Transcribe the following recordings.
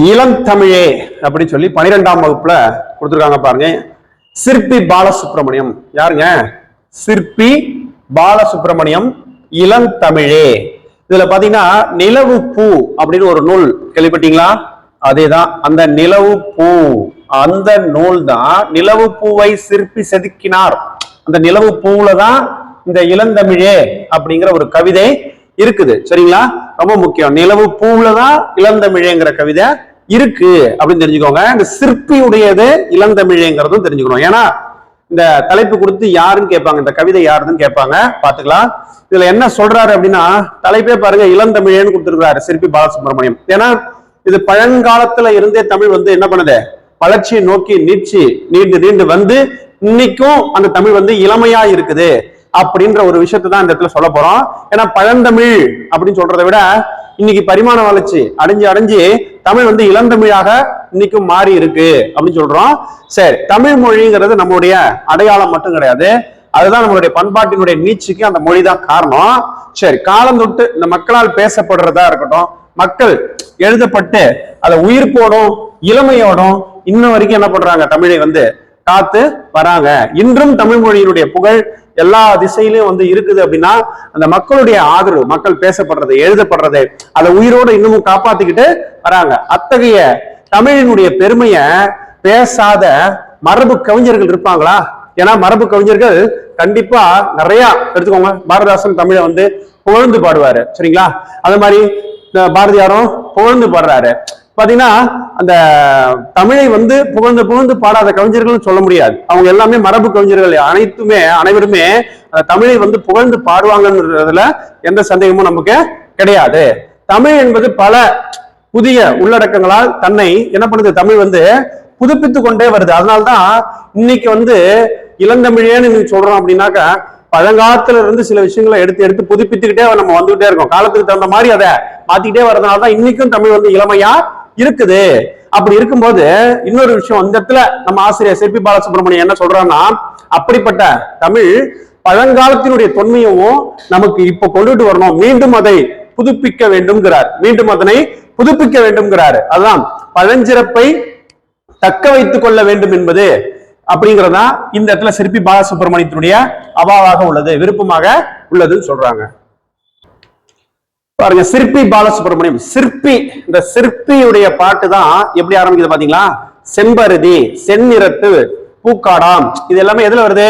இளந்தமிழே அப்படின்னு சொல்லி பனிரெண்டாம் வகுப்புல கொடுத்துருக்காங்க பாருங்க. சிற்பி பாலசுப்ரமணியம். யாருங்க? சிற்பி பாலசுப்ரமணியம் இளந்தமிழே இதுல பாத்தீங்கன்னா நிலவு பூ அப்படின்னு ஒரு நூல் கேள்விப்பட்டீங்களா? அதேதான். அந்த நிலவு பூ அந்த நூல் தான் நிலவு பூவை சிற்பி செதுக்கினார். அந்த நிலவு பூவுல தான் இந்த இளந்தமிழே அப்படிங்கிற ஒரு கவிதை இருக்குது. சரிங்களா? ரொம்ப முக்கியம். நிலவு பூவுல தான் இளந்தமிழேங்கிற கவிதை இருக்கு அப்படின்னு தெரிஞ்சுக்கோங்க. இந்த சிற்பியுடையது இளந்தமிழேங்கிறதும் தெரிஞ்சுக்கணும். ஏன்னா இந்த தலைப்பு கொடுத்து யாருன்னு கேட்பாங்க இந்த கவிதை யாருன்னு கேட்பாங்க. பாத்துக்கலாம் இதுல என்ன சொல்றாரு அப்படின்னா தலைப்பே பாருங்க இளந்தமிழேன்னு கொடுத்துருக்காரு சிற்பி பாலசுப்ரமணியம். ஏன்னா இது பழங்காலத்துல இருந்தே தமிழ் வந்து என்ன பண்ணுது? வளர்ச்சியை நோக்கி நீட்சி நீண்டு நீண்டு வந்து இன்னைக்கும் அந்த தமிழ் வந்து இளமையா இருக்குது. அப்படின்ற ஒரு விஷயத்தை தான் இந்த இடத்துல சொல்ல போறோம். ஏன்னா பழந்தமிழ் அப்படின்னு சொல்றதை விட இன்னைக்கு பரிமாண வளர்ச்சி அடைஞ்சு அடைஞ்சு தமிழ் வந்து இளந்தமிழாக இன்னைக்கும் மாறி இருக்கு அப்படின்னு சொல்றோம். சரி தமிழ் மொழிங்கிறது நம்மளுடைய அடையாளம் மட்டும் கிடையாது. அதுதான் நம்மளுடைய பண்பாட்டினுடைய நீச்சுக்கு அந்த மொழி தான் காரணம். சரி காலம் தொட்டு இந்த மக்களால் பேசப்படுறதா இருக்கட்டும் மக்கள் எழுதப்பட்டு அதை உயிர்ப்போடும் இளமையோடும் இன்ன வரைக்கும் என்ன பண்றாங்க? தமிழை வந்து காத்து வராங்க. இன்றும் தமிழ் மொழியினுடைய புகழ் எல்லா திசையிலும் வந்து இருக்குது அப்படின்னா அந்த மக்களுடைய ஆதரவு மக்கள் பேசப்படுறது எழுதப்படுறது அதை உயிரோடு இன்னமும் காப்பாத்திக்கிட்டு வராங்க. அத்தகைய தமிழினுடைய பெருமைய பேசாத மரபு கவிஞர்கள் இருப்பாங்களா? ஏன்னா மரபு கவிஞர்கள் கண்டிப்பா நிறைய எடுத்துக்கோங்க பாரதாசன் தமிழை வந்து புகழ்ந்து பாடுவாரு சரிங்களா? அது மாதிரி பாரதியாரும் புகழ்ந்து பாடுறாரு. பாத்தீங்கன்னா அந்த தமிழை வந்து புகழ்ந்து புகழ்ந்து பாடாத கவிஞர்கள் சொல்ல முடியாது. அவங்க எல்லாமே மரபு கவிஞர்கள் அனைத்துமே அனைவருமே அந்த தமிழை வந்து புகழ்ந்து பாடுவாங்கன்றதுல எந்த சந்தேகமும் நமக்கு கிடையாது. தமிழ் என்பது பல புதிய உள்ளடக்கங்களால் தன்னை என்ன பண்ணுது தமிழ் வந்து புதுப்பித்து கொண்டே வருது. அதனால்தான் இன்னைக்கு வந்து இளந்தமிழேன்னு நீ சொல்றோம் அப்படின்னாக்கா பழங்காலத்துல இருந்து சில விஷயங்களை எடுத்து எடுத்து புதுப்பித்துக்கிட்டே நம்ம வந்துகிட்டே இருக்கோம். காலத்துக்கு தகுந்த மாதிரி அதை மாத்திக்கிட்டே வரதுனால தான் இன்னைக்கும் தமிழ் வந்து இளமையா இருக்குது. அப்படி இருக்கும்போது இன்னொரு விஷயம் அந்த இடத்துல நம்ம ஆசிரியர் சிற்பி பாலசுப்ரமணியம் என்ன சொல்றான்னா அப்படிப்பட்ட தமிழ் பழங்காலத்தினுடைய தொன்மையவும் நமக்கு இப்ப கொண்டுட்டு வரணும். மீண்டும் அதை புதுப்பிக்க வேண்டும்ங்கிறார். மீண்டும் அதனை புதுப்பிக்க வேண்டும்ங்கிறாரு. அதுதான் பழஞ்சிறப்பை தக்க வைத்துக் கொள்ள வேண்டும் என்பது அப்படிங்கிறதா இந்த இடத்துல சிற்பி பாலசுப்ரமணியத்தினுடைய அவாவாக உள்ளது விருப்பமாக உள்ளதுன்னு சொல்றாங்க. பாருங்க சிற்பி பாலசுப்ரமணியம். சிற்பி இந்த சிற்பியுடைய பாட்டு தான் எப்படி ஆரம்பிக்குது பாத்தீங்களா? செம்பருதி செந்நிறத்து பூக்காடாம். இது எல்லாமே எதுல வருது?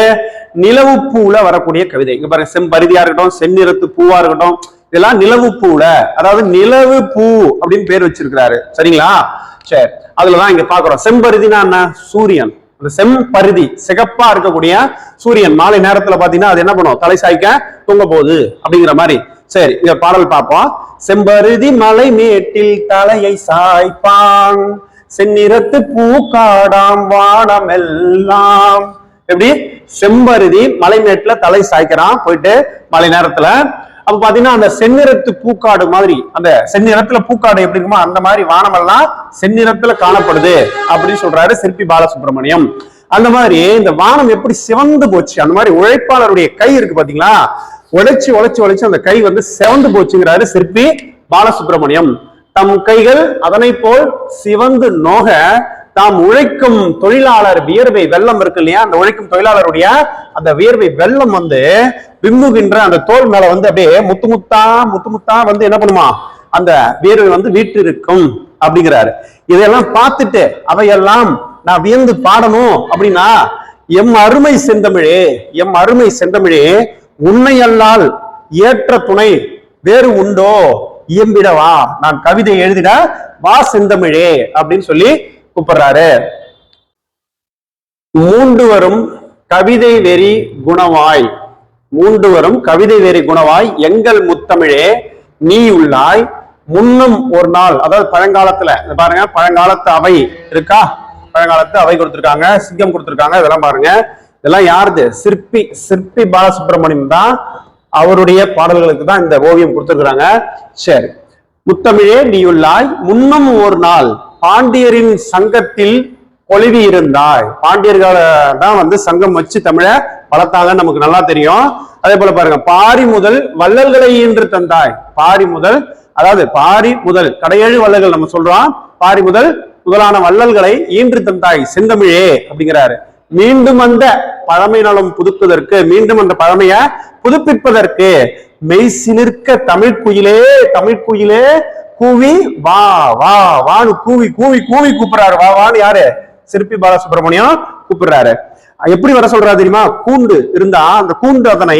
நிலவு பூல வரக்கூடிய கவிதை. இங்க பாருங்க செம்பருதியா இருக்கட்டும் செந்நிறத்து பூவா இருக்கட்டும் இதெல்லாம் நிலவு பூல அதாவது நிலவு பூ அப்படின்னு பேர் வச்சிருக்கிறாரு. சரிங்களா? சரி அதுலதான் இங்க பாக்குறோம். செம்பருதினா என்ன? சூரியன். அந்த செம்பருதி சிகப்பா இருக்கக்கூடிய சூரியன். மாலை நேரத்துல பாத்தீங்கன்னா அது என்ன பண்ணும்? தலை சாய்க்க தூங்க போகுது அப்படிங்கிற மாதிரி. சரி இந்த பாடல் பார்ப்போம். செம்பருதி மலை மேட்டில் தலையை சாய்ப்பான். செந்நிறத்து பூக்காடாம் வானம் எல்லாம் எப்படி? செம்பருதி மலை மேட்டுல தலை சாய்க்கிறான். போயிட்டு மழை நேரத்துல. அப்ப பாத்தீங்கன்னா அந்த செந்நிறத்து பூக்காடு மாதிரி அந்த செந்நிறத்துல பூக்காடு எப்படி இருக்குமோ அந்த மாதிரி வானமெல்லாம் செந்நிறத்துல காணப்படுது அப்படின்னு சொல்றாரு சிற்பி பாலசுப்ரமணியம். அந்த மாதிரி இந்த வானம் எப்படி சிவந்து போச்சு அந்த மாதிரி உழைப்பாளருடைய கை இருக்கு பாத்தீங்களா? உழைச்சு உழைச்சு உழைச்சு அந்த கை வந்து சிவந்து போச்சுங்கிறாரு சிற்பி பாலசுப்ரமணியம். தம் கைகள் அதனை போல் சிவந்து நோக தாம் உழைக்கும் தொழிலாளர் வியர்வை வெள்ளம் இருக்கு இல்லையா? அந்த உழைக்கும் தொழிலாளருடைய அந்த வியர்வை வெள்ளம் வந்து விம்முகின்ற அந்த தோல் மேல வந்து அப்படியே முத்து முத்தா முத்து முத்தா வந்து என்ன பண்ணுமா? அந்த வியர்வை வந்து வீற்றிருக்கும் அப்படிங்கிறாரு. இதையெல்லாம் பார்த்துட்டு அவையெல்லாம் நான் வியந்து பாடணும் அப்படின்னா எம் அருமை செந்தமிழே எம் அருமை செந்தமிழே உன்னையல்லால் ஏற்ற துணை வேறு உண்டோ? இயம்பிடவா? நான் கவிதை எழுதிட வா செந்தமிழே அப்படின்னு சொல்லி கூப்பிடுறாரு. மூண்டு வரும் கவிதை வெறி குணவாய். மூண்டு வரும் கவிதை வெறி குணவாய். எங்கள் முத்தமிழே நீ உள்ளாய். முன்னும் ஒரு நாள் அதாவது பழங்காலத்துல பாருங்க பழங்காலத்து அவை இருக்கா? பழங்காலத்து அவை கொடுத்திருக்காங்க சிங்கம் கொடுத்திருக்காங்க இதெல்லாம் பாருங்க. இதெல்லாம் யாருது? சிற்பி சிற்பி பாலசுப்ரமணியம் தான் அவருடைய பாடல்களுக்கு தான் இந்த ஓவியம் கொடுத்துருக்குறாங்க. சரி. முத்தமிழே நீயுள்ளாய் முன்னும் ஒரு நாள் பாண்டியரின் சங்கத்தில் கொழுவி இருந்தாய். பாண்டியர்களை தான் வந்து சங்கம் வச்சு தமிழ வளர்த்தாங்க நமக்கு நல்லா தெரியும். அதே போல பாருங்க பாரி முதல் வள்ளல்களை ஈன்று தந்தாய். பாரி முதல் அதாவது பாரி முதல் கடையேழு வள்ளல்கள் நம்ம சொல்றோம். பாரி முதல் முதலான வள்ளல்களை ஈன்று தந்தாய் செந்தமிழே அப்படிங்கிறாரு. மீண்டும் அந்த பழமை நலம் புதுப்பதற்கு மீண்டும் அந்த பழமைய புதுப்பிப்பதற்கு மெய் சிலிர்க்க தமிழ் குயிலே தமிழ் குயிலே கூவி வா வா வான்னு கூவி கூவி கூவி கூப்பிடுறாரு. வா வான்னு யாரு? சிற்பி பாலசுப்ரமணியம் கூப்பிடுறாரு. எப்படி வர சொல்றாரு தெரியுமா? கூண்டு இருந்தா அந்த கூண்டு அதனை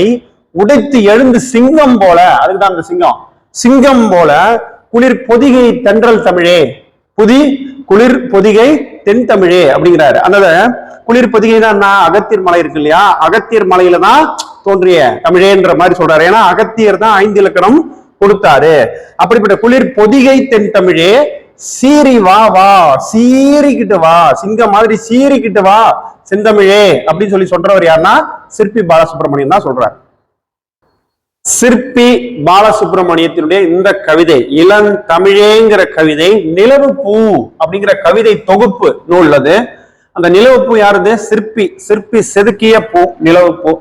உடைத்து எழுந்து சிங்கம் போல அதுக்குதான் அந்த சிங்கம் சிங்கம் போல குளிர் பொதிகை தென்றல் தமிழே. புதி குளிர் பொதிகை தென் தமிழே அப்படிங்கிறாரு. அதனால குளிர் பொதிகைனா என்ன அகத்தியர் மலை இருக்கு இல்லையா? அகத்தியர் மலையில தான் தோன்றிய தமிழேன்ற மாதிரி சொல்றாரு. ஏன்னா அகத்தியர் தான் ஐந்து இலக்கணம் கொடுத்தாரு. அப்படிப்பட்ட குளிர் பொதிகை தென் தமிழே சீறி வா வா சீறிக்கிட்டு வா சிங்கம் மாதிரி சீறிக்கிட்டு வா செந்தமிழே அப்படின்னு சொல்லி சொல்றவர் யாருன்னா சிற்பி பாலசுப்ரமணியம் தான் சொல்றாரு. சிற்பி பாலசுப்ரமணியத்தினுடைய இந்த கவிதை இளம் தமிழேங்கிற கவிதை நிலவு பூ அப்படிங்கிற கவிதை தொகுப்பு நூல்லது அந்த நிலவு பூ யாருது? சிற்பி சிற்பி செதுக்கிய பூ நிலவு பூ.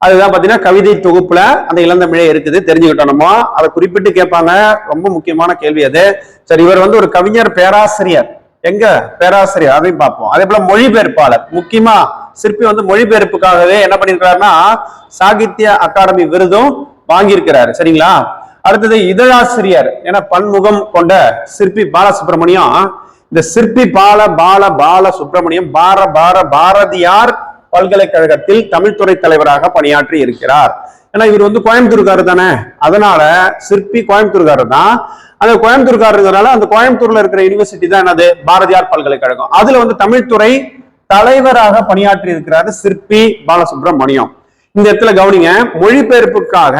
அதுதான் பாத்தீங்கன்னா கவிதை தொகுப்புல அந்த இளந்தமிழே இருக்குது தெரிஞ்சுக்கிட்டோம் நம்ம. அதை குறிப்பிட்டு கேட்பாங்க. ரொம்ப முக்கியமான கேள்வி அது. சரி இவர் வந்து ஒரு கவிஞர் பேராசிரியர். எங்க? பேராசிரியர் அதையும் பார்ப்போம். அதே போல மொழிபெயர்ப்பாளர். முக்கியமா சிற்பி வந்து மொழிபெயர்ப்புக்காகவே என்ன பண்ணியிருக்காருன்னா சாகித்ய அகாடமி விருதும் வாங்கியிருக்கிறார். சரிங்களா? அடுத்தது இதழாசிரியர் என பன்முகம் கொண்ட சிற்பி பாலசுப்ரமணியம் இந்த சிற்பி பால பால பால சுப்பிரமணியம் பார பார பாரதியார் பல்கலைக்கழகத்தில் தமிழ்துறை தலைவராக பணியாற்றி இருக்கிறார். ஏன்னா இவர் வந்து கோயம்புத்தூர்காரர் தானே. அதனால சிற்பி கோயம்புத்தூர்காரர் தான். அந்த கோயம்புத்தூர்காரங்கிறனால அந்த கோயம்புத்தூர்ல இருக்கிற யூனிவர்சிட்டி தான் என்னது? பாரதியார் பல்கலைக்கழகம். அதுல வந்து தமிழ்துறை தலைவராக பணியாற்றி இருக்கிறாரு சிற்பி பாலசுப்ரமணியம். இந்த இடத்துல கவனிங்க மொழிபெயர்ப்புக்காக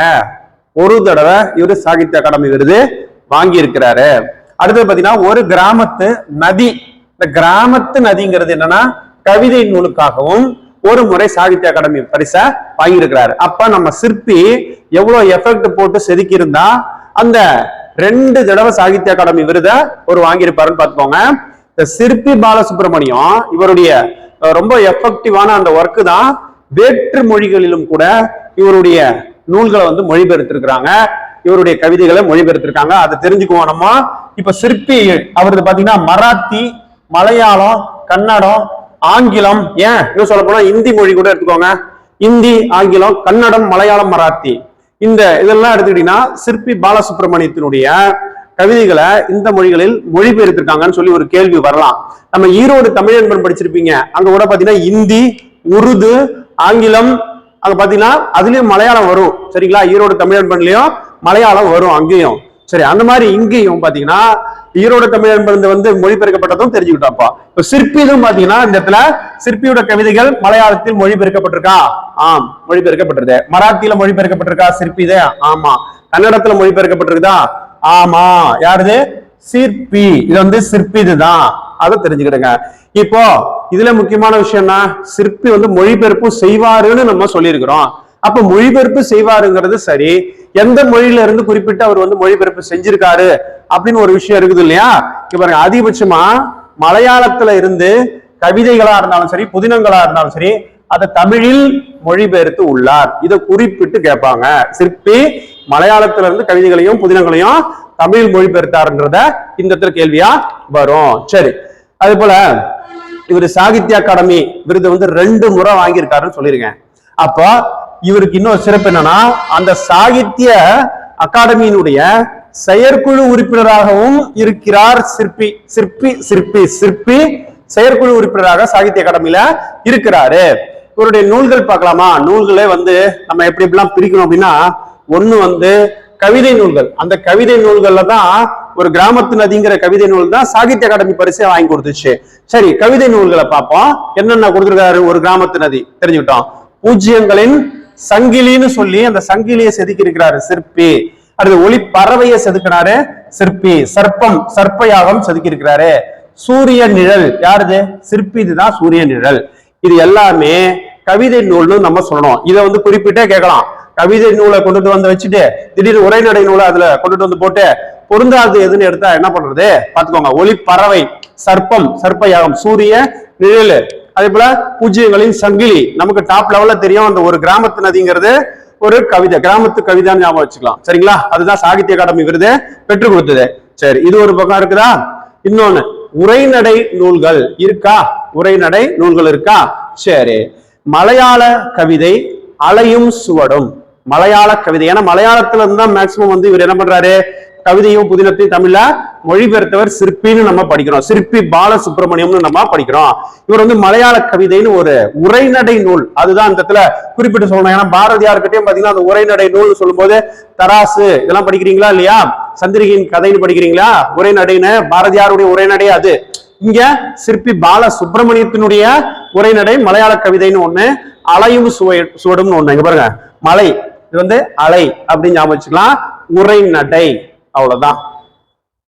ஒரு தடவை இவர் சாகித்ய அகாடமி விருது வாங்கி இருக்கிறாரு அடுத்தது பாத்தீங்கன்னா ஒரு கிராமத்து நதி. இந்த கிராமத்து நதிங்கிறது என்னன்னா கவிதை நூலுக்காகவும் ஒரு முறை சாகித்ய அகாடமி பரிசை வாங்கியிருக்கிறாரு. அப்ப நம்ம சிற்பி எவ்வளவு எஃபெக்ட் போட்டு செதுக்கி இருந்தா அந்த ரெண்டு தடவை சாகித்ய அகாடமி விருதை ஒரு வாங்கியிருப்பாருன்னு பார்த்துக்கோங்க. இந்த சிற்பி பாலசுப்ரமணியம் இவருடைய ரொம்ப எஃபெக்டிவான அந்த ஒர்க்கு தான் வேற்று மொழிகளிலும் கூட இவருடைய நூல்களை வந்து மொழிபெயர்த்திருக்கிறாங்க. இவருடைய கவிதைகளை மொழிபெயர்த்திருக்காங்க. அதை தெரிஞ்சுக்குவோம் நம்ம. இப்ப சிற்பி அவரது பாத்தீங்கன்னா மராத்தி மலையாளம் கன்னடம் ஆங்கிலம். ஏன்? இன்னும் சொல்ல போனா இந்தி மொழி கூட எடுத்துக்கோங்க. இந்தி ஆங்கிலம் கன்னடம் மலையாளம் மராத்தி. இந்த இதெல்லாம் எடுத்துக்கிட்டீங்கன்னா சிற்பி பாலசுப்ரமணியத்தினுடைய கவிதைகளை இந்த மொழிகளில் மொழிபெயர்த்திருக்காங்கன்னு சொல்லி ஒரு கேள்வி வரலாம். நம்ம ஈரோடு தமிழன்பன் படிச்சிருப்பீங்க. அங்க கூட பாத்தீங்கன்னா இந்தி உருது ஆங்கிலம் அங்க பாத்தீங்கன்னா அதுலயும் மலையாளம் வரும். சரிங்களா? ஈரோடு தமிழன்பன்லயும் மலையாளம் வரும் அங்கேயும். சரி அந்த மாதிரி இங்கேயும் பாத்தீங்கன்னா ஈரோடு தமிழன்பன் வந்து மொழிபெயர்க்கப்பட்டதும் தெரிஞ்சுக்கிட்டோம்ப்பா இப்ப சிற்பியிலும் பாத்தீங்கன்னா இந்த இடத்துல சிற்பியோட கவிதைகள் மலையாளத்தில் மொழிபெயர்க்கப்பட்டிருக்கா? ஆம் மொழிபெயர்க்கப்பட்டிருக்கு மராத்தியில மொழிபெயர்க்கப்பட்டிருக்கா சிற்பிதே ஆமா. கன்னடத்துல மொழிபெயர்க்கப்பட்டிருக்குதா? ஆமா. யாருது சிற்பி. இது வந்து சிற்பி இதுதான். அதை தெரிஞ்சுக்கிடுங்க. இப்போ இதுல முக்கியமான விஷயம்னா சிற்பி வந்து மொழிபெயர்ப்பு செய்வாருன்னு நம்ம சொல்லியிருக்கிறோம். அப்ப மொழிபெயர்ப்பு செய்வாருங்கிறது சரி எந்த மொழியில இருந்து குறிப்பிட்டு அவர் வந்து மொழிபெயர்ப்பு செஞ்சிருக்காரு அப்படின்னு ஒரு விஷயம் இருக்குது இல்லையா? இப்ப பாருங்க அதிகபட்சமா மலையாளத்துல இருந்து கவிதைகளா இருந்தாலும் சரி புதினங்களா இருந்தாலும் சரி அதை தமிழில் மொழிபெயர்த்து உள்ளார். இதை குறிப்பிட்டு கேட்பாங்க. சிற்பி மலையாளத்துல இருந்து கவிதைகளையும் புதினங்களையும் தமிழ் மொழிபெயர்த்தாருன்றத இந்த இடத்துல கேள்வியா வரும். சரி அதே போல இவர் சாகித்ய அகாடமி விருது வந்து ரெண்டு முறை வாங்கியிருக்காருன்னு சொல்லியிருக்கேன். அப்போ இவருக்கு இன்னொரு சிறப்பு என்னன்னா அந்த சாகித்ய அகாடமியினுடைய செயற்குழு உறுப்பினராகவும் இருக்கிறார் சிற்பி சிற்பி சிற்பி சிற்பி செயற்குழு உறுப்பினராக சாகித்ய அகாடமியில இருக்கிறாரு. இவருடைய நூல்கள் பார்க்கலாமா? நூல்களே வந்து நம்ம எப்படி எப்படிலாம் பிரிக்கணும் அப்படின்னா ஒண்ணு வந்து கவிதை நூல்கள். அந்த கவிதை நூல்கள்ல தான் ஒரு கிராமத்து நதிங்கிற கவிதை நூல் தான் சாகித்ய அகாடமி பரிசை வாங்கி கொடுத்துச்சு. சரி கவிதை நூல்களை பார்ப்போம். என்னென்ன கொடுத்துருக்காரு ஒரு கிராமத்து நதி? தெரிஞ்சுக்கிட்டோம். பூஜ்யங்களின் சங்கிலின்னு சொல்லி அந்த சங்கிலியை செதுக்கி இருக்கிறாரு சிற்பி. அடுத்து ஒளி பறவையை செதுக்கினாரு சிற்பி. சர்ப்பம் சர்ப்பயாகம் செதுக்கி இருக்கிறாரு சூரிய நிழல். யாருது? சிற்பி இதுதான் சூரிய நிழல். இது எல்லாமே கவிதை நூல்னு நம்ம சொல்லணும். இதை வந்து குறிப்பிட்டே கேட்கலாம். கவிதை நூலை கொண்டுட்டு வந்து வச்சுட்டு திடீர்னு உரைநடை நூலை அதுல கொண்டுட்டு வந்து போட்டு பொருந்தாது எதுன்னு எடுத்தா என்ன பண்றது? பாத்துக்கோங்க ஒளி பறவை சர்ப்பம் சர்ப்ப யாகம் சூரிய நிழல். அதே போல பூஜ்யங்களின் சங்கிலி. நமக்கு டாப் லெவல்ல தெரியும். அந்த ஒரு கிராமத்து நதிங்கிறது ஒரு கவிதை. கிராமத்து கவிதைன்னு ஞாபகம் வச்சுக்கலாம். சரிங்களா? அதுதான் சாகித்ய அகாடமி விருது பெற்றுக் கொடுத்தது. சரி இது ஒரு பக்கம் இருக்குதா? இன்னொன்னு உரைநடை நூல்கள் இருக்கா? உரைநடை நூல்கள் இருக்கா? சரி. மலையாள கவிதை அலையும் சுவடும். மலையாள கவிதை. ஏன்னா மலையாளத்துல இருந்து தான் மேக்சிமம் வந்து இவர் என்ன பண்றாரு? கவிதையும் புதினத்தையும் தமிழ்ல மொழிபெயர்த்தவர் சிற்பின்னு நம்ம படிக்கிறோம். சிற்பி பாலசுப்ரமணியம்னு நம்ம படிக்கிறோம். இவர் வந்து மலையாள கவிதைன்னு ஒரு உரைநடை நூல். அதுதான் அந்த இடத்துல குறிப்பிட்டு சொல்லணும். ஏன்னா பாரதியார்கிட்டயும் பாத்தீங்கன்னா அந்த உரைநடை நூல் சொல்லும்போது தராசு இதெல்லாம் படிக்கிறீங்களா இல்லையா? சந்திரிகையின் கதைன்னு படிக்கிறீங்களா? உரைநடைன்னு பாரதியாருடைய உரைநடை அது. இங்க சிற்பி பால சுப்பிரமணியத்தினுடைய உரைநடை மலையாள கவிதைன்னு ஒண்ணு அலையும் சுவை சுவடும்னு ஒண்ணு. இங்க பாருங்க. மலை. இது வந்து அலை அப்படின்னு ஞாபகம் வச்சுக்கலாம். உரைநடை. அவ்வளவுதான்.